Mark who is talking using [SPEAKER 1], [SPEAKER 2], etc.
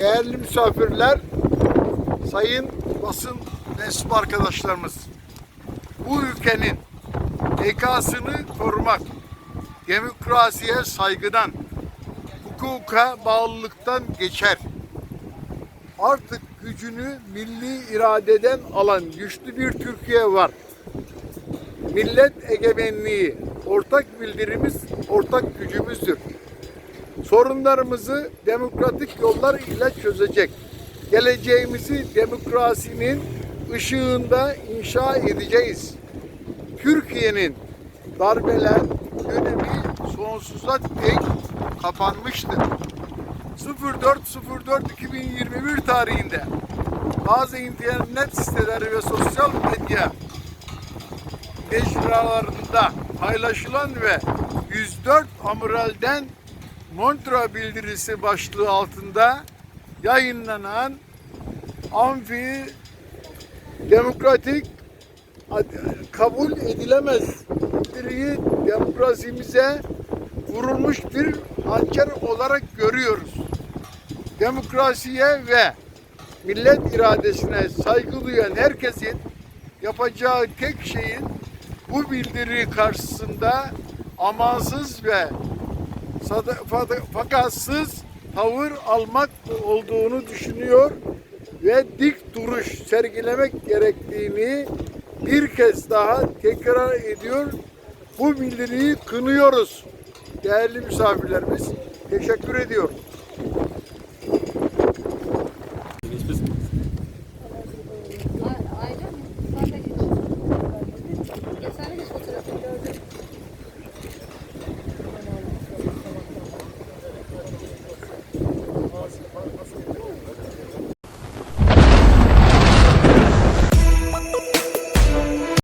[SPEAKER 1] Değerli misafirler, sayın basın mensup arkadaşlarımız, bu ülkenin bekasını korumak, demokrasiye saygıdan, hukuka bağlılıktan geçer. Artık gücünü milli iradeden alan güçlü bir Türkiye var. Millet egemenliği, ortak bildirimiz, ortak gücümüzdür. Sorunlarımızı demokratik yollar ile çözecek. Geleceğimizi demokrasinin ışığında inşa edeceğiz. Türkiye'nin darbeler dönemi sonsuza dek kapanmıştır. 04.04.2021 tarihinde bazı internet siteleri ve sosyal medya mecralarında paylaşılan ve 104 amiralden Montreux bildirisi başlığı altında yayınlanan amfi demokratik kabul edilemez bildiriyi demokrasimize vurulmuş bir hançer olarak görüyoruz. Demokrasiye ve millet iradesine saygı duyan herkesin yapacağı tek şeyin bu bildiri karşısında amansız ve fakatsız tavır almak olduğunu düşünüyor ve dik duruş sergilemek gerektiğini bir kez daha tekrar ediyor. Bu bildiriyi kınıyoruz. Değerli misafirlerimiz teşekkür ediyorum.